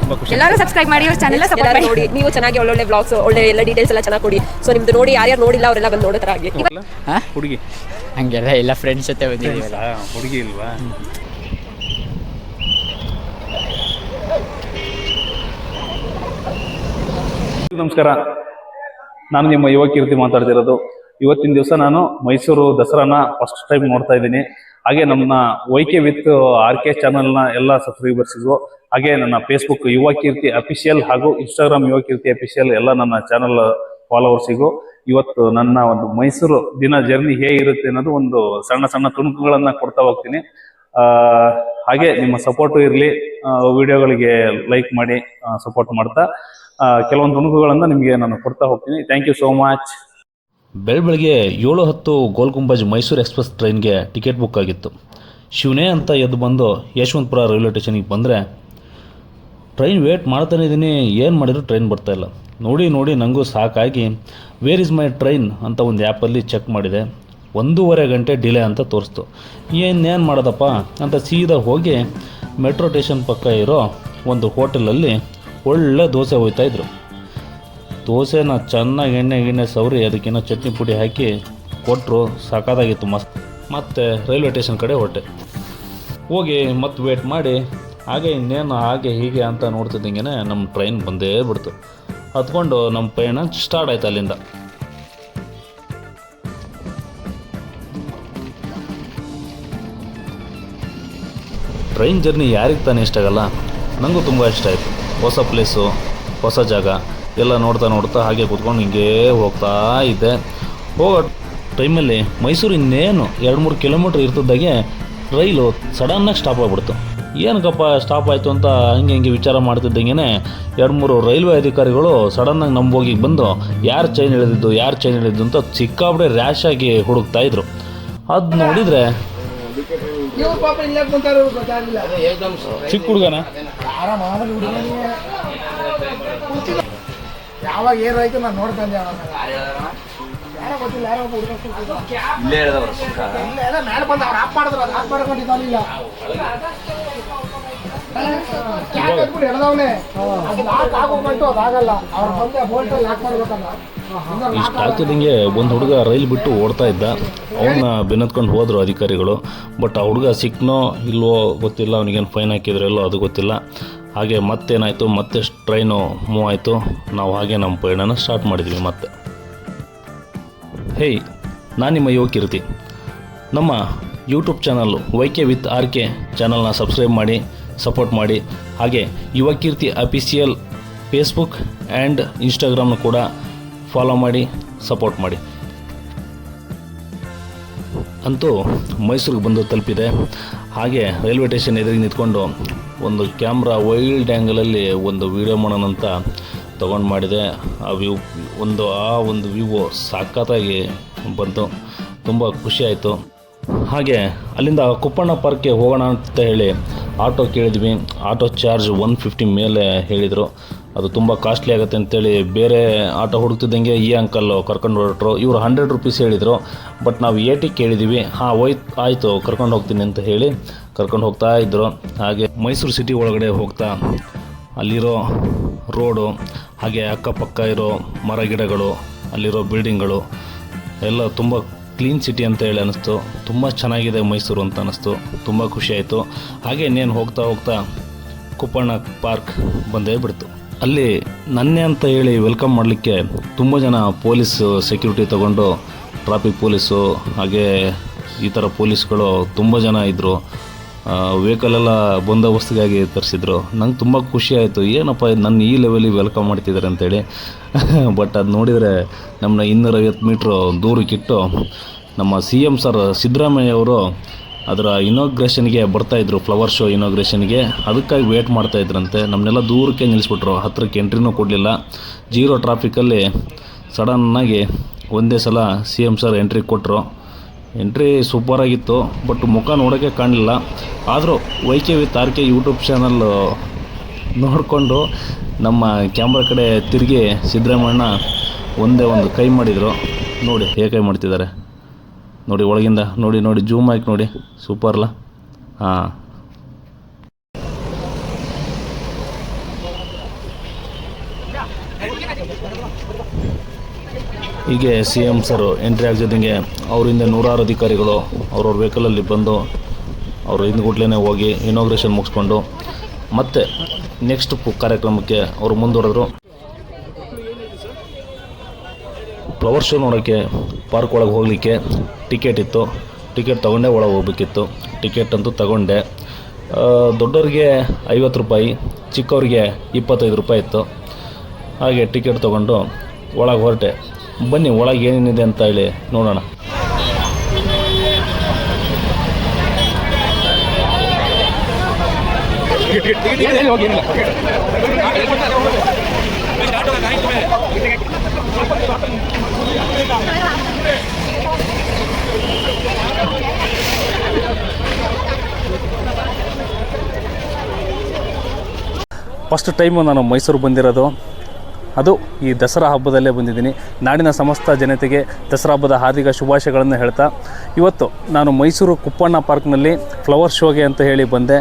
ತುಂಬ ಖುಷಿ. ಎಲ್ಲರೂ ಸಬ್ಸ್ಕ್ರೈಬ್ ಮಾಡಿ ಅವ್ರ ಚಾನೆಲ್ ಸಪೋರ್ಟ್ ಎಲ್ಲರೂ ಮಾಡಿ. ನೋಡಿ ನೀವು ಚೆನ್ನಾಗಿ ಒಳ್ಳೊಳ್ಳೆ ಬ್ಲಾಗ್ಸ್ ಒಳ್ಳೆ ಎಲ್ಲ ಡೀಟೇಲ್ಸ್ ಎಲ್ಲ ಚೆನ್ನಾಗಿ ಕೊಡಿ. ಸೊ ನಿಮ್ದು ನೋಡಿ ಯಾರ್ಯಾರು ನೋಡಿಲ್ಲ ಅವರೆಲ್ಲ ಬಂದು ನೋಡೋ ಥರ ಆಗಿ. ಹಾಂ? ಹುಡುಗಿ. ಹಂಗೆಲ್ಲ ಇಲ್ಲ ಫ್ರೆಂಡ್ಸ್ ಜೊತೆ ಬಂದಿದ್ದೀವಲ್ಲ? ಹುಡುಗಿ ಇಲ್ವಾ? ನಮಸ್ಕಾರ. ನಾನು ನಿಮ್ಮ ಯುವ ಕೀರ್ತಿ ಮಾತಾಡ್ತಿರೋದು. ಇವತ್ತಿನ ದಿವಸ ನಾನು ಮೈಸೂರು ದಸರಾನ ಫಸ್ಟ್ ಟೈಮ್ ನೋಡ್ತಾ ಇದ್ದೀನಿ. ಹಾಗೆ ನಮ್ಮ ವೈಕೆ ವಿತ್ ಆರ್ ಕೆ ಚಾನಲ್ನ ಎಲ್ಲ ಸಬ್ಸ್ಕ್ರೈಬರ್ಸಿಗೂ ಹಾಗೆ ನನ್ನ ಫೇಸ್ಬುಕ್ ಯುವ ಕೀರ್ತಿ ಅಫಿಷಿಯಲ್ ಹಾಗೂ ಇನ್ಸ್ಟಾಗ್ರಾಮ್ ಯುವ ಕೀರ್ತಿ ಅಫಿಷಿಯಲ್ ಎಲ್ಲ ನನ್ನ ಚಾನಲ್ ಫಾಲೋವರ್ಸಿಗೂ ಇವತ್ತು ನನ್ನ ಒಂದು ಮೈಸೂರು ದಿನ ಜರ್ನಿ ಹೇಗಿರುತ್ತೆ ಅನ್ನೋದು ಒಂದು ಸಣ್ಣ ಸಣ್ಣ ತುಣುಕುಗಳನ್ನ ಕೊಡ್ತಾ ಹೋಗ್ತೀನಿ. ಆ, ಹಾಗೆ ನಿಮ್ಮ ಸಪೋರ್ಟು ಇರಲಿ. ವಿಡಿಯೋಗಳಿಗೆ ಲೈಕ್ ಮಾಡಿ ಸಪೋರ್ಟ್ ಮಾಡ್ತಾ. ಕೆಲವೊಂದು ತುಣುಕುಗಳನ್ನು ನಿಮಗೆ ನಾನು ಕೊಡ್ತಾ ಹೋಗ್ತೀನಿ. ಥ್ಯಾಂಕ್ ಯು ಸೋ ಮಚ್ ಬೆಳ ಬೆಳಗ್ಗೆ ಏಳು ಹತ್ತು ಗೋಲ್ ಗುಂಬಜ್ ಮೈಸೂರು ಎಕ್ಸ್ಪ್ರೆಸ್ ಟ್ರೈನ್ಗೆ ಟಿಕೆಟ್ ಬುಕ್ ಆಗಿತ್ತು. ಶಿವನೇ ಅಂತ ಎದ್ದು ಬಂದು ಯಶವಂತಪುರ ರೈಲ್ವೆ ಸ್ಟೇಷನಿಗೆ ಬಂದರೆ, ಟ್ರೈನ್ ವೇಟ್ ಮಾಡ್ತಾನೆ ಇದ್ದೀನಿ ಏನು ಮಾಡಿದ್ರು ಟ್ರೈನ್ ಬರ್ತಾ ಇಲ್ಲ. ನೋಡಿ ನೋಡಿ ನನಗೂ ಸಾಕಾಗಿ ವೇರ್ ಇಸ್ ಮೈ ಟ್ರೈನ್ ಅಂತ ಒಂದು ಆ್ಯಪಲ್ಲಿ ಚೆಕ್ ಮಾಡಿದೆ. ಒಂದೂವರೆ ಗಂಟೆ ಡಿಲೇ ಅಂತ ತೋರಿಸ್ತು. ಏನೇನು ಮಾಡೋದಪ್ಪ? ಅಂತ ಸೀದಾ ಹೋಗಿ ಮೆಟ್ರೋ ಸ್ಟೇಷನ್ ಪಕ್ಕ ಇರೋ ಒಂದು ಹೋಟೆಲಲ್ಲಿ ಒಳ್ಳೆ ದೋಸೆ ಹೋಯ್ತಾಯಿದ್ರು ದೋಸೆನ ಚೆನ್ನಾಗಿ ಎಣ್ಣೆ ಗಿಣ್ಣೆ ಸವರಿ, ಅದಕ್ಕಿನ್ನ ಚಟ್ನಿ ಪುಡಿ ಹಾಕಿ ಕೊಟ್ಟರು ಸಾಕಾದಾಗಿತ್ತು ಮಸ್ತ್. ಮತ್ತು ರೈಲ್ವೆ ಸ್ಟೇಷನ್ ಕಡೆ ಹೊರಟೆ. ಹೋಗಿ ಮತ್ತೆ ವೇಟ್ ಮಾಡಿ, ಹಾಗೆ ಇನ್ನೇನು ಹಾಗೆ ಹೀಗೆ ಅಂತ ನೋಡ್ತಿದ್ದಂಗೆ ನಮ್ಮ ಟ್ರೈನ್ ಬಂದೇ ಬಿಡ್ತು. ಹತ್ಕೊಂಡು ನಮ್ಮ ಪಯಣ ಸ್ಟಾರ್ಟ್ ಆಯ್ತು ಅಲ್ಲಿಂದ. ಟ್ರೈನ್ ಜರ್ನಿ ಯಾರಿಗೆ ತಾನೇ ಇಷ್ಟ ಆಗಲ್ಲ? ನನಗೂ ತುಂಬ ಇಷ್ಟ ಆಯಿತು. ಹೊಸ ಪ್ಲೇಸು, ಹೊಸ ಜಾಗ ಎಲ್ಲ ನೋಡ್ತಾ ನೋಡ್ತಾ ಹಾಗೆ ಕೂತ್ಕೊಂಡು ಹಿಂಗೇ ಹೋಗ್ತಾ ಇದ್ದೆ. ಹೋಗೋ ಟೈಮಲ್ಲಿ ಮೈಸೂರು ಇನ್ನೇನು ಎರಡು ಮೂರು ಕಿಲೋಮೀಟ್ರ್ ಇರ್ತಿದ್ದಾಗೆ ರೈಲು ಸಡನ್ನಾಗಿ ಸ್ಟಾಪ್ ಆಗಿಬಿಡ್ತು. ಏನಕ್ಕಪ್ಪ ಸ್ಟಾಪ್ ಆಯಿತು ಅಂತ ಹಂಗೆ ಹಿಂಗೆ ವಿಚಾರ ಮಾಡ್ತಿದ್ದಂಗೆ ಎರಡು ಮೂರು ರೈಲ್ವೆ ಅಧಿಕಾರಿಗಳು ಸಡನ್ನಾಗಿ ನಮ್ಮ ಹೋಗಿ ಬಂದು ಯಾರು ಚೈನ್ ಇಳಿದಿದ್ದು ಯಾರು ಚೈನ್ ಇಳಿದಿದ್ದು ಅಂತ ಸಿಕ್ಕಾಬಿಡೆ ರ್ಯಾಶ್ ಆಗಿ ಪಾಪ ಇಲ್ಲೇ ಅದು ನೋಡಿದರೆ ಚಿಕ್ಕ ಹುಡುಗನ? ಯಾವಾಗ ಏನಾಯ್ತು ನಾನು ನೋಡ್ತಾ ಇದ್ದೆ ಅವನನ್ನ. ಯಾರೋ ಗೊತ್ತಿಲ್ಲ ಯಾರೋ ಒಬ್ಬ ಹುಡುಗ. ಇಲ್ಲ ಎಲ್ಲ ಮೇಲೆ ಬಂದು ಅವ್ರು ಆಫ್ ಮಾಡಿದ್ರು ಅದು ಆಫ್ ಮಾಡ್ಕೊಂಡಿದ್ದಾನಿಲ್ಲ ಕ್ಯಾಪ್ ಎತ್ಬಿಟ್ಟು ಎಳ್ದವ್ನೆ. ಅದು ಲಾಕ್ ಆಗೋಗ್ಬಿಟ್ಟು ಅದಾಗಲ್ಲ ಅವ್ರು ಬಂದೆ ಬೋಲ್ಟ್ ಲಾಕ್ ಮಾಡ್ಬೇಕಲ್ಲ. ಇನ್ನೊಂದು ಇಷ್ಟ ಆಗ್ತಿದ್ದಂಗೆ ಒಂದು ಹುಡುಗ ರೈಲ್ ಬಿಟ್ಟು ಓಡ್ತಾ ಇದ್ದ. ಅವನ್ನ ಬೆನ್ನತ್ಕೊಂಡು ಹೋದರು ಅಧಿಕಾರಿಗಳು. ಬಟ್ ಆ ಹುಡುಗ ಸಿಕ್ನೋ ಇಲ್ವೋ ಗೊತ್ತಿಲ್ಲ. ಅವನಿಗೇನು ಫೈನ್ ಹಾಕಿದ್ರು ಇಲ್ಲೋ ಅದು ಗೊತ್ತಿಲ್ಲ. ಹಾಗೆ ಮತ್ತೇನಾಯಿತು? ಮತ್ತೆ ಟ್ರೈನು ಮೂವ್ ಆಯಿತು. ನಾವು ಹಾಗೆ ನಮ್ಮ ಪಯಣನ ಸ್ಟಾರ್ಟ್ ಮಾಡಿದ್ವಿ ಮತ್ತೆ. ಹೇಯ್ ನಾನು ನಿಮ್ಮ ಯುವ ಕೀರ್ತಿ. ನಮ್ಮ YouTube channel Y K with R K ಚಾನಲ್ನ ಸಬ್ಸ್ಕ್ರೈಬ್ ಮಾಡಿ. ಸಪೋರ್ಟ್ ಮಾಡಿ. ಹಾಗೆ ಯುವಕೀರ್ತಿ ಅಫಿಷಿಯಲ್ ಫೇಸ್ಬುಕ್ ಆ್ಯಂಡ್ ಇನ್ಸ್ಟಾಗ್ರಾಮ್ನ ಕೂಡ ಫಾಲೋ ಮಾಡಿ, ಸಪೋರ್ಟ್ ಮಾಡಿ. ಅಂತೂ ಮೈಸೂರಿಗೆ ಬಂದು ತಲುಪಿದೆ. ಹಾಗೆ ರೈಲ್ವೆ ಸ್ಟೇಷನ್ ಎದುರಿಗೆ ನಿಂತ್ಕೊಂಡು ಒಂದು ಕ್ಯಾಮ್ರಾ ವೈಲ್ಡ್ ಆ್ಯಂಗಲಲ್ಲಿ ಒಂದು ವೀಡಿಯೋ ಮಾಡೋಣ ಅಂತ ತೊಗೊಂಡು ಮಾಡಿದೆ. ಆ ವ್ಯೂ, ಒಂದು, ಆ ಒಂದು ವ್ಯೂ ಸಾಕತ್ತಾಗಿ ಬಂತು. ತುಂಬ ಖುಷಿಯಾಯಿತು ಹಾಗೆ ಅಲ್ಲಿಂದ ಕುಪ್ಪಣ್ಣ ಪಾರ್ಕ್ಗೆ ಹೋಗೋಣ ಅಂತ ಹೇಳಿ ಆಟೋ ಕೇಳಿದ್ವಿ. ಆಟೋ ಚಾರ್ಜ್ ಒನ್ ಫಿಫ್ಟಿ ಮೇಲೆ ಹೇಳಿದರು. ಅದು ತುಂಬ ಕಾಸ್ಟ್ಲಿ ಆಗುತ್ತೆ ಅಂತೇಳಿ ಬೇರೆ ಆಟೋ ಹುಡುಕ್ತಿದ್ದಂಗೆ ಈ ಅಂಕಲ್ ಕರ್ಕೊಂಡು ಹೊರಟ್ರು. ಇವರು ಹಂಡ್ರೆಡ್ ರುಪೀಸ್ ಹೇಳಿದರು. ಬಟ್ ನಾವು ಏಟಿ ಕೇಳಿದ್ದೀವಿ ಹಾಂ, ಹೋಯ್ತು, ಆಯಿತು, ಕರ್ಕೊಂಡು ಹೋಗ್ತೀನಿ ಅಂತ ಹೇಳಿ ಕರ್ಕೊಂಡು ಹೋಗ್ತಾ ಇದ್ದರು ಹಾಗೆ ಮೈಸೂರು ಸಿಟಿ ಒಳಗಡೆ ಹೋಗ್ತಾ ಅಲ್ಲಿರೋ ರೋಡು ಹಾಗೆ ಅಕ್ಕಪಕ್ಕ ಇರೋ ಮರ ಗಿಡಗಳು, ಅಲ್ಲಿರೋ ಬಿಲ್ಡಿಂಗ್ಗಳು ಎಲ್ಲ ತುಂಬ ಕ್ಲೀನ್ ಸಿಟಿ ಅಂತ ಹೇಳಿ ಅನ್ನಿಸ್ತು ತುಂಬ ಚೆನ್ನಾಗಿದೆ ಮೈಸೂರು ಅಂತ ಅನ್ನಿಸ್ತು ತುಂಬ ಖುಷಿ ಆಯಿತು. ಹಾಗೆ ಇನ್ನೇನು ಹೋಗ್ತಾ ಹೋಗ್ತಾ ಕುಪ್ಪಣ್ಣ ಪಾರ್ಕ್ ಬಂದೇ ಬಿಡ್ತು. ಅಲ್ಲಿ ನನ್ನೆ ಅಂತ ಹೇಳಿ ವೆಲ್ಕಮ್ ಮಾಡಲಿಕ್ಕೆ ತುಂಬ ಜನ ಪೊಲೀಸ್ ಸೆಕ್ಯೂರಿಟಿ ತಗೊಂಡು, ಟ್ರಾಫಿಕ್ ಪೊಲೀಸು ಹಾಗೆ ಈ ಥರ ಪೊಲೀಸ್ಗಳು ತುಂಬ ಜನ ಇದ್ದರು ವೆಹಿಕಲ್ ಎಲ್ಲ ಬಂದೋಬಸ್ತಿಗಾಗಿ ತರಿಸಿದ್ರು. ನಂಗೆ ತುಂಬ ಖುಷಿ ಆಯಿತು. ಏನಪ್ಪ ನನ್ನ ಈ ಲೆವೆಲಿಗೆ ವೆಲ್ಕಮ್ ಮಾಡ್ತಿದ್ದಾರೆ ಅಂತೇಳಿ. ಬಟ್ ಅದು ನೋಡಿದರೆ ನಮ್ಮನ್ನ ಇನ್ನೂರೈವತ್ತು ಮೀಟ್ರು ದೂರಕ್ಕಿಟ್ಟು ನಮ್ಮ ಸಿ ಎಂ ಸರ್ ಸಿದ್ದರಾಮಯ್ಯ ಅವರು ಅದರ ಇನಾಗ್ರೇಷನ್ಗೆ ಬರ್ತಾಯಿದ್ರು ಫ್ಲವರ್ ಶೋ ಇನಾಗ್ರೇಷನ್ಗೆ ಅದಕ್ಕಾಗಿ ವೇಟ್ ಮಾಡ್ತಾಯಿದ್ರಂತೆ ನಮ್ಮನ್ನೆಲ್ಲ ದೂರಕ್ಕೆ ನಿಲ್ಲಿಸ್ಬಿಟ್ರು ಹತ್ತಿರಕ್ಕೆ ಎಂಟ್ರಿನೂ ಕೊಡಲಿಲ್ಲ. ಜೀರೋ ಟ್ರಾಫಿಕಲ್ಲಿ ಸಡನ್ನಾಗಿ ಒಂದೇ ಸಲ ಸಿ ಎಂ ಸರ್ ಎಂಟ್ರಿ ಕೊಟ್ಟರು ಎಂಟ್ರಿ ಸೂಪರಾಗಿತ್ತು ಬಟ್ ಮುಖ ನೋಡೋಕ್ಕೆ ಕಾಣಲಿಲ್ಲ. ಆದರೂ Y K with R K YouTube channel ನೋಡಿಕೊಂಡು ನಮ್ಮ ಕ್ಯಾಮ್ರಾ ಕಡೆ ತಿರುಗಿ ಸಿದ್ದರಾಮಣ್ಣ ಒಂದೇ ಒಂದು ಕೈ ಮಾಡಿದರು. ನೋಡಿ, ಹೇಗೆ ಕೈ ಮಾಡ್ತಿದ್ದಾರೆ. ನೋಡಿ, ಒಳಗಿಂದ, ನೋಡಿ ನೋಡಿ ಜೂಮ್ ಹಾಕಿ ನೋಡಿ ಸೂಪರ್ಲ ಹಾಂ. ಹೀಗೆ ಸಿ ಎಂ ಸರ್ ಎಂಟ್ರಿ ಆಗ್ತಿದ್ದಂಗೆ ಅವರಿಂದ ನೂರಾರು ಅಧಿಕಾರಿಗಳು ಅವ್ರವ್ರ ವೆಹಿಕಲಲ್ಲಿ ಬಂದು ಅವರು ಹಿಂದ್ಗುಟ್ಲೇ ಹೋಗಿ ಇನಾಗ್ರೇಷನ್ ಮುಗಿಸ್ಕೊಂಡು ಮತ್ತೆ ನೆಕ್ಸ್ಟ್ ಕಾರ್ಯಕ್ರಮಕ್ಕೆ ಅವರು ಮುಂದುವರೆದ್ರು. ಫ್ಲವರ್ ಶೋ ನೋಡೋಕ್ಕೆ ಪಾರ್ಕ್ ಒಳಗೆ ಹೋಗಲಿಕ್ಕೆ ಟಿಕೆಟ್ ಇತ್ತು. ಟಿಕೆಟ್ ತೊಗೊಂಡೇ ಒಳಗೆ ಹೋಗ್ಬೇಕಿತ್ತು. ಟಿಕೆಟ್ ಅಂತೂ ತಗೊಂಡೆ. ದೊಡ್ಡವ್ರಿಗೆ ಐವತ್ತು ರೂಪಾಯಿ, ಚಿಕ್ಕವ್ರಿಗೆ ಇಪ್ಪತ್ತೈದು ರೂಪಾಯಿ ಇತ್ತು. ಹಾಗೆ ಟಿಕೆಟ್ ತೊಗೊಂಡು ಒಳಗೆ ಹೊರಟೆ. ಬನ್ನಿ ಒಳಗೆ ಏನೇನಿದೆ ಅಂತ ಹೇಳಿ ನೋಡೋಣ. ಫಸ್ಟ್ ಟೈಮು ನಾನು ಮೈಸೂರು ಬಂದಿರೋದು. ಅದು ಈ ದಸರಾ ಹಬ್ಬದಲ್ಲೇ ಬಂದಿದ್ದೀನಿ. ನಾಡಿನ ಸಮಸ್ತ ಜನತೆಗೆ ದಸರಾ ಹಬ್ಬದ ಹಾರ್ದಿಕ ಶುಭಾಶಯಗಳನ್ನು ಹೇಳ್ತಾ, ಇವತ್ತು ನಾನು ಮೈಸೂರು ಕುಪ್ಪಣ್ಣ ಪಾರ್ಕ್ನಲ್ಲಿ ಫ್ಲವರ್ ಶೋಗೆ ಅಂತ ಹೇಳಿ ಬಂದೆ.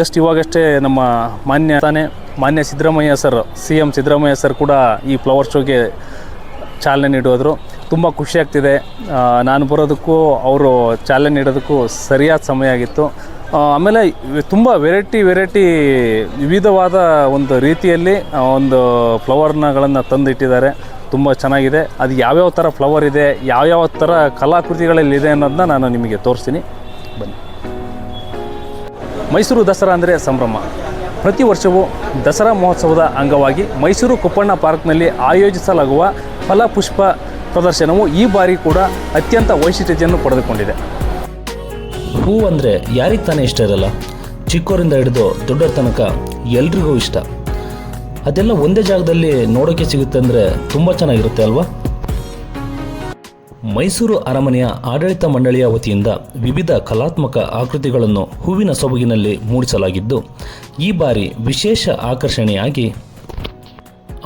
ಜಸ್ಟ್ ಇವಾಗಷ್ಟೇ ನಮ್ಮ ಮಾನ್ಯ ತಾನೇ, ಮಾನ್ಯ Siddaramaiah sir, C M Siddaramaiah sir ಕೂಡ ಈ ಫ್ಲವರ್ ಶೋಗೆ ಚಾಲನೆ ನೀಡೋದ್ರು. ತುಂಬ ಖುಷಿಯಾಗ್ತಿದೆ ನಾನು ಬರೋದಕ್ಕೂ ಅವರು ಚಾಲನೆ ನೀಡೋದಕ್ಕೂ ಸರಿಯಾದ ಸಮಯ ಆಗಿತ್ತು. ಆಮೇಲೆ ತುಂಬ ವೆರೈಟಿ ವೆರೈಟಿ ವಿವಿಧವಾದ ಒಂದು ರೀತಿಯಲ್ಲಿ ಒಂದು ಫ್ಲವರ್ನಗಳನ್ನು ತಂದಿಟ್ಟಿದ್ದಾರೆ. ತುಂಬ ಚೆನ್ನಾಗಿದೆ. ಅದು ಯಾವ್ಯಾವ ಥರ ಫ್ಲವರ್ ಇದೆ, ಯಾವ್ಯಾವ ಥರ ಕಲಾಕೃತಿಗಳಲ್ಲಿದೆ ಅನ್ನೋದನ್ನ ನಾನು ನಿಮಗೆ ತೋರಿಸ್ತೀನಿ. ಬನ್ನಿ. ಮೈಸೂರು ದಸರಾ ಅಂದರೆ ಸಂಭ್ರಮ. ಪ್ರತಿ ವರ್ಷವೂ ದಸರಾ ಮಹೋತ್ಸವದ ಅಂಗವಾಗಿ ಮೈಸೂರು ಕುಪ್ಪಣ್ಣ ಪಾರ್ಕ್ನಲ್ಲಿ ಆಯೋಜಿಸಲಾಗುವ ಫಲಪುಷ್ಪ ಪ್ರದರ್ಶನವು ಈ ಬಾರಿ ಕೂಡ ಅತ್ಯಂತ ವೈಶಿಷ್ಟ್ಯತೆಯನ್ನು ಪಡೆದುಕೊಂಡಿದೆ. ಹೂ ಅಂದರೆ ಯಾರಿಗೆ ತಾನೇ ಇಷ್ಟ ಇರಲ್ಲ? ಚಿಕ್ಕೋರಿಂದ ಹಿಡಿದು ದೊಡ್ಡೋರ ತನಕ ಎಲ್ರಿಗೂ ಇಷ್ಟ. ಅದೆಲ್ಲ ಒಂದೇ ಜಾಗದಲ್ಲಿ ನೋಡೋಕ್ಕೆ ಸಿಗುತ್ತೆ ಅಂದರೆ ತುಂಬ ಚೆನ್ನಾಗಿರುತ್ತೆ ಅಲ್ವಾ? ಮೈಸೂರು ಅರಮನೆಯ ಆಡಳಿತ ಮಂಡಳಿಯ ವತಿಯಿಂದ ವಿವಿಧ ಕಲಾತ್ಮಕ ಆಕೃತಿಗಳನ್ನು ಹೂವಿನ ಸೊಬಗಿನಲ್ಲಿ ಮೂಡಿಸಲಾಗಿದ್ದು, ಈ ಬಾರಿ ವಿಶೇಷ ಆಕರ್ಷಣೆಯಾಗಿ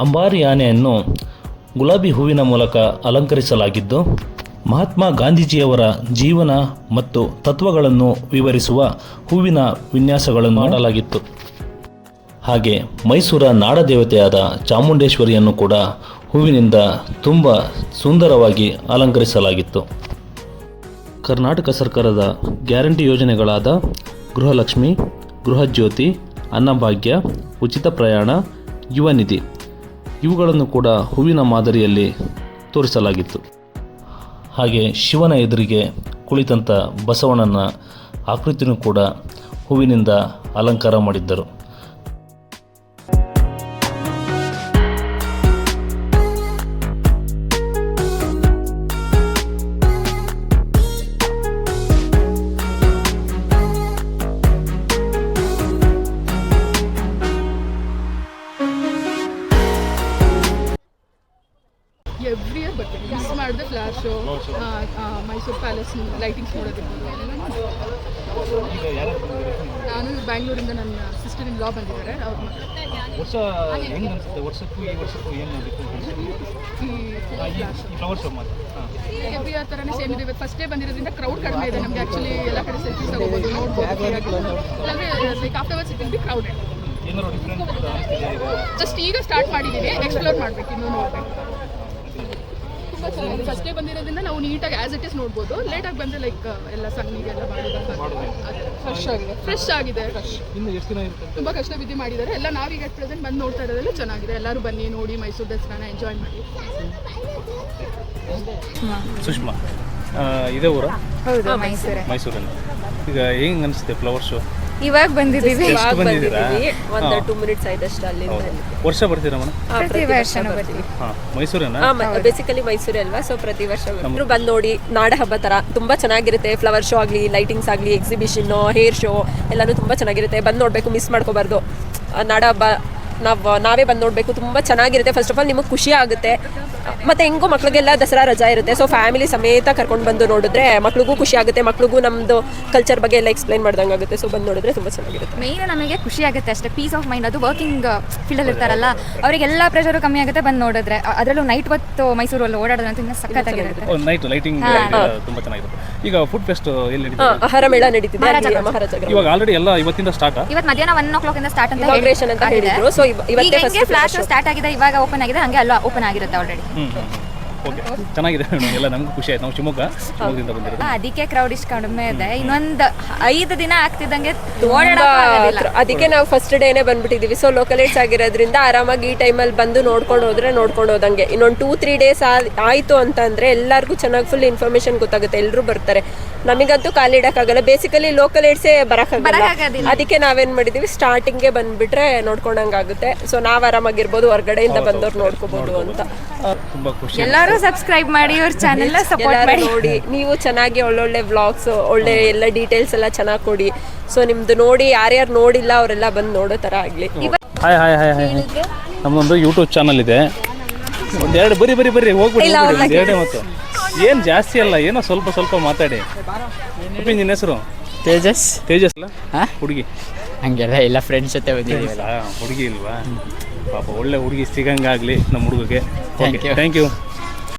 ಅಂಬಾರಿ ಆನೆಯನ್ನು ಗುಲಾಬಿ ಹೂವಿನ ಮೂಲಕ ಅಲಂಕರಿಸಲಾಗಿದ್ದು ಮಹಾತ್ಮ ಗಾಂಧೀಜಿಯವರ ಜೀವನ ಮತ್ತು ತತ್ವಗಳನ್ನು ವಿವರಿಸುವ ಹೂವಿನ ವಿನ್ಯಾಸಗಳನ್ನು ಮಾಡಲಾಗಿತ್ತು. ಹಾಗೆ ಮೈಸೂರ ನಾಡದೇವತೆಯಾದ ಚಾಮುಂಡೇಶ್ವರಿಯನ್ನು ಕೂಡ ಹೂವಿನಿಂದ ತುಂಬ ಸುಂದರವಾಗಿ ಅಲಂಕರಿಸಲಾಗಿತ್ತು. ಕರ್ನಾಟಕ ಸರ್ಕಾರದ ಗ್ಯಾರಂಟಿ ಯೋಜನೆಗಳಾದ ಗೃಹಲಕ್ಷ್ಮಿ, ಗೃಹಜ್ಯೋತಿ, ಅನ್ನಭಾಗ್ಯ, ಉಚಿತ ಪ್ರಯಾಣ, ಯುವ ನಿಧಿ ಇವುಗಳನ್ನು ಕೂಡ ಹೂವಿನ ಮಾದರಿಯಲ್ಲಿ ತೋರಿಸಲಾಗಿತ್ತು. ಹಾಗೆ ಶಿವನ ಎದುರಿಗೆ ಕುಳಿತಂಥ ಬಸವಣ್ಣನ ಆಕೃತಿಯೂ ಕೂಡ ಹೂವಿನಿಂದ ಅಲಂಕಾರ ಮಾಡಿದ್ದರು. ಮಾಡಿದೆ flower show Mysuru palace lightings ನೋಡೋದಿರ್ಬೋದು. ನಾನು ಬ್ಯಾಂಗ್ಳೂರಿಂದ ನನ್ನ ಸಿಸ್ಟರ್ ಇನ್ ಲಾ ಬಂದಿದ್ದಾರೆ? ಅವ್ರ ವರ್ಷ ಹೆಂಗೆ ಅನಿಸುತ್ತೆ? ವರ್ಷಕ್ಕೂ ಈ ವರ್ಷಕ್ಕೂ ಏನು ಎವ್ರಿ ಇಯರ್ ಥರನೇ ಸೇಮ್ ಇದೆ. ಫಸ್ಟ್ ಡೇ ಬಂದಿರೋದ್ರಿಂದ ಕ್ರೌಡ್ ಕಡಿಮೆ ಇದೆ. ನಮಗೆ ಆ್ಯಕ್ಚುಲಿ ಎಲ್ಲ ಕಡೆ ಸೆಲ್ಫೀಸ್ ತಗೋಬೋದು ನೋಡ್ಬೋದು like afterwards it will be crowded just ಈಗ ಸ್ಟಾರ್ಟ್ ಮಾಡಿದ್ದೀನಿ ಎಕ್ಸ್ಪ್ಲೋರ್ ಮಾಡಬೇಕು ಇನ್ನೂ ನೋಡಬೇಕು. ತುಂಬ ಚೆನ್ನಾಗಿದೆ ಫಸ್ಟ್ ಬಂದಿರೋದ್ರಿಂದ ನಾವು ನೀಟಾಗಿ ಆಸ್ ಇಟ್ ಇಸ್ ನೋಡ್ಬೋದು. ಲೇಟಾಗಿ ಬಂದರೆ ಲೈಕ್ ಎಲ್ಲ ಸಣ್ಣಿಗೆಲ್ಲ ಮಾಡಿದಾಗ ಫ್ರೆಶ್ ಆಗಿದೆ. ಫ್ರೆಶ್ ಆಗಿದೆ. ಫ್ರೆಶ್ ಇನ್ನು ಎಷ್ಟು ದಿನ ಇರುತ್ತೆ? ತುಂಬ ಕಷ್ಟ ಬಿದ್ದು ಮಾಡಿದ್ದಾರೆ. ಎಲ್ಲ ನಾವೀಗ ಅಟ್ ಪ್ರೆಸೆಂಟ್ ಬಂದು ನೋಡ್ತಾ ಇರೋದೆಲ್ಲ ಚೆನ್ನಾಗಿದೆ. ಎಲ್ಲರೂ ಬನ್ನಿ ನೋಡಿ ಮೈಸೂರು ದಸರಾನ ಎಂಜಾಯ್ ಮಾಡಿ. ಸುಷ್ಮಾ ಇದೇ ಊರ? ಹೌದು ಮೈಸೂರೇ. ಮೈಸೂರಲ್ಲಿ. ಈಗ ಹೆಂಗೆ ಅನಿಸುತ್ತೆ ಫ್ಲವರ್ ಶೋ ಇವಾಗ ಬಂದಿದ್ದೀವಿ. ಇವಾಗ ಬಂದಿದ್ದೀರಾ? ಬಂದಿದ್ದೀವಿ. ಒಂದು ಹಾ. ಟೂ ಮಿನಿಟ್ಸ್ ಆಯ್ತಷ್ಟು ಅಲ್ಲಿಂದ. ಹೌದು. ವರ್ಷ ಬರ್ತೀರಾ ಮೇಡಮ್? ಹಾ, ಪ್ರತಿ ವರ್ಷನೂ ಬರ್ತೀವಿ. ಹಾಂ ಮೈಸೂರೇನಾ? ಬೇಸಿಕಲಿ ಮೈಸೂರು ಅಲ್ವಾ? ಸೊ ಪ್ರತಿ ವರ್ಷ ಬಂದ್ ಬಂದು ನೋಡಿ ನಾಡ ಹಬ್ಬ ತರ ತುಂಬಾ ಚೆನ್ನಾಗಿರುತ್ತೆ. ಫ್ಲವರ್ ಶೋ ಆಗಲಿ ಲೈಟಿಂಗ್ಸ್ ಆಗಲಿ ಎಕ್ಸಿಬಿಷನ್ ಹೇರ್ ಶೋ ಎಲ್ಲಾನು ತುಂಬಾ ಚೆನ್ನಾಗಿರುತ್ತೆ. ಬಂದ್ ನೋಡ್ಬೇಕು ಮಿಸ್ ಮಾಡ್ಕೋಬಾರ್ದು. ಆ, ನಾಡ ಹಬ್ಬ ನಾವು ನಾವೇ ಬಂದು ನೋಡಬೇಕು. ತುಂಬ ಚೆನ್ನಾಗಿರುತ್ತೆ. ಫಸ್ಟ್ ಆಫ್ ಆಲ್ ನಿಮಗೆ ಖುಷಿ ಆಗುತ್ತೆ. ಮತ್ತು ಹೆಂಗೋ ಮಕ್ಳಿಗೆಲ್ಲ ದಸರಾ ರಜಾ ಇರುತ್ತೆ. ಸೊ ಫ್ಯಾಮಿಲಿ ಸಮೇತ ಕರ್ಕೊಂಡು ಬಂದು ನೋಡಿದ್ರೆ ಮಕ್ಳಿಗೂ ಖುಷಿ ಆಗುತ್ತೆ. ಮಕ್ಳಿಗೂ ನಮ್ಮದು ಕಲ್ಚರ್ ಬಗ್ಗೆ ಎಲ್ಲ ಎಕ್ಸ್ಪ್ಲೈನ್ ಮಾಡ್ದಂಗೆ ಆಗುತ್ತೆ. ಸೊ ಬಂದು ನೋಡಿದ್ರೆ ತುಂಬ ಚೆನ್ನಾಗಿರುತ್ತೆ. ಮೇಯ್ನ್ ನಮಗೆ ಖುಷಿ ಆಗುತ್ತೆ ಅಷ್ಟೇ. ಪೀಸ್ ಆಫ್ ಮೈಂಡ್ ಅದು ವರ್ಕಿಂಗ್ ಫೀಲ್ಡಲ್ಲಿ ಇರ್ತಾರಲ್ಲ ಅವರಿಗೆಲ್ಲ ಪ್ರೆಷರು ಕಮ್ಮಿ ಆಗುತ್ತೆ ಬಂದು ನೋಡಿದ್ರೆ. ಅದರಲ್ಲೂ ನೈಟ್ ಹೊತ್ತು ಮೈಸೂರಲ್ಲಿ ಓಡಾಡೋದಂತೂ ಇನ್ನೂ ಸಖತ್ತಾಗಿರುತ್ತೆ ನೈಟ್ ಲೈಟಿಂಗ್ ತುಂಬಾ ಚೆನ್ನಾಗಿರುತ್ತೆ. ಈಗ ಫುಡ್ ಫೆಸ್ಟ್ ಎಲ್ಲಿ ನಡೀತದೆ? ಹಾಂ ಆಹಾರ ಮೇಳ ನಡೀತಿದೆ. ಇವಾಗ ಆಲ್ರೆಡಿ ಎಲ್ಲ ಇವತ್ತಿಂದ ಸ್ಟಾರ್ಟ್ ಇವತ್ತು ಮಧ್ಯಾಹ್ನ ಒನ್ ಓ ಕ್ಲಾಕ್ ಇಂದ ಸ್ಟಾರ್ಟ್ ಅಂತ ಹೇಳಿದ್ರು. ಇವ- ಇವತ್ತೇ ಫ್ಲಾಶ್. ಸ್ಟಾರ್ಟ್ ಆಗಿದೆ ಇವಾಗ ಓಪನ್ ಆಗಿದೆ ಹಂಗೆ ಅಲ್ಲ ಓಪನ್ ಆಗಿರುತ್ತೆ ಆಲ್ರೆಡಿ ಓಕೆ. ಚೆನ್ನಾಗಿದೆ ಎಲ್ಲ ನಮಗೂ ಖುಷಿ ಆಯ್ತು. ನಾವು ಶಿವಮೊಗ್ಗ ಶಿವಮೊಗ್ಗದಿಂದ ಬಂದಿರೋದು. ಅದಕ್ಕೆ ಕ್ರೌಡ್ ಇಷ್ಟು ಕಡಿಮೆ ಇದೆ. ಇನ್ನೊಂದು ಐದು ದಿನ ಆಗ್ತಿದ್ದಂಗೆ ಓಡಾಡೋಕ್ಕಾಗೋದಿಲ್ಲ ಅದಕ್ಕೆ ನಾವು ಫಸ್ಟ್ ಡೇನೆ ಬಂದ್ಬಿಟ್ಟಿದೀವಿ ಸೊ ಲೋಕಲೈಟ್ಸ್ ಆಗಿರೋದ್ರಿಂದ ಆರಾಮಾಗಿ ಈ ಟೈಮಲ್ಲಿ ಬಂದು ನೋಡ್ಕೊಂಡು ಹೋದ್ರೆ ನೋಡ್ಕೊಂಡು ಹೋದಂಗೆ. ಇನ್ನೊಂದು ಟೂ ತ್ರೀ ಡೇಸ್ ಆಯಿತು ಅಂತಂದ್ರೆ ಎಲ್ಲರಿಗೂ ಚೆನ್ನಾಗಿ ಫುಲ್ ಇನ್ಫಾರ್ಮೇಶನ್ ಗೊತ್ತಾಗುತ್ತೆ. ಎಲ್ಲರೂ ಬರ್ತಾರೆ. ನಮಗಂತೂ ಕಾಲಿಡೋಕ್ಕಾಗಲ್ಲ ಇಡಕ್ಕಾಗಲ್ಲ. ಬೇಸಿಕಲಿ ಲೋಕಲ್ ಏಡ್ಸೇ ಬರೋಕ್ಕಾಗಲ್ಲ. ಬರಕ್ಕಾಗೋದಿಲ್ಲ. ಅದಕ್ಕೆ ನಾವೇನ್ ಮಾಡಿದೀವಿ ಸ್ಟಾರ್ಟಿಂಗ್ಗೆ ಬಂದ್ಬಿಟ್ರೆ ನೋಡ್ಕೊಂಡಂಗಾಗುತ್ತೆ. ಸೊ ನಾವ್ ಆರಾಮಾಗಿರ್ಬೋದು ಹೊರಗಡೆಯಿಂದ ಬಂದವ್ರು ನೋಡ್ಕೋಬಹುದು ಅಂತ. ತುಂಬಾ ಖುಷಿ. ಎಲ್ಲರೂ ಸಬ್ಸ್ಕ್ರೈಬ್ ಮಾಡಿ ಅವ್ರ ಚಾನೆಲ್ ಸಪೋರ್ಟ್ ಮಾಡಿ. ನೋಡಿ ನೀವು ಚೆನ್ನಾಗಿ ಒಳ್ಳೊಳ್ಳೆ ವ್ಲಾಗ್ಸ್ ಒಳ್ಳೆ ಎಲ್ಲ ಡೀಟೇಲ್ಸ್ ಎಲ್ಲ ಚೆನ್ನಾಗಿ ಕೊಡಿ. ಸೊ ನಿಮ್ದು ನೋಡಿ ಯಾರ್ಯಾರು ನೋಡಿಲ್ಲ ಅವರೆಲ್ಲ ಬಂದು ನೋಡೋ ತರ ಆಗ್ಲಿ. ಹಾಯ್ ಹಾಯ್ ಹಾಯ್ ಹಾಯ್ ನಮ್ಮದೊಂದು ಯೂಟ್ಯೂಬ್ ಚಾನಲ್ ಇದೆ. ಒಂದೆರಡು ಬರಿ ಬರಿ ಬರಿ ಹೋಗ್ಬಿಡಿ ಎರಡೇ ಒಂದೆರಡೇ ಮತ್ತು. ಏನು ಜಾಸ್ತಿ ಅಲ್ಲ ಏನೋ ಸ್ವಲ್ಪ ಸ್ವಲ್ಪ ಮಾತಾಡಿ. ನಿನ್ನ ಹೆಸರು? ತೇಜಸ್. ತೇಜಸ್ ಅಲ್ಲ? ಹಾ? ಹುಡುಗಿ. ಹಂಗೆಲ್ಲ ಎಲ್ಲ ಫ್ರೆಂಡ್ಸ್ ಜೊತೆ ಬಂದಿದ್ದೀವಲ್ಲ ಹುಡುಗಿ ಇಲ್ವಾ? ಪಾಪ ಒಳ್ಳೆ ಹುಡುಗಿ ಸಿಗಂಗಾಗ್ಲಿ ನಮ್ಮ ಹುಡುಗಗೆ. Thank you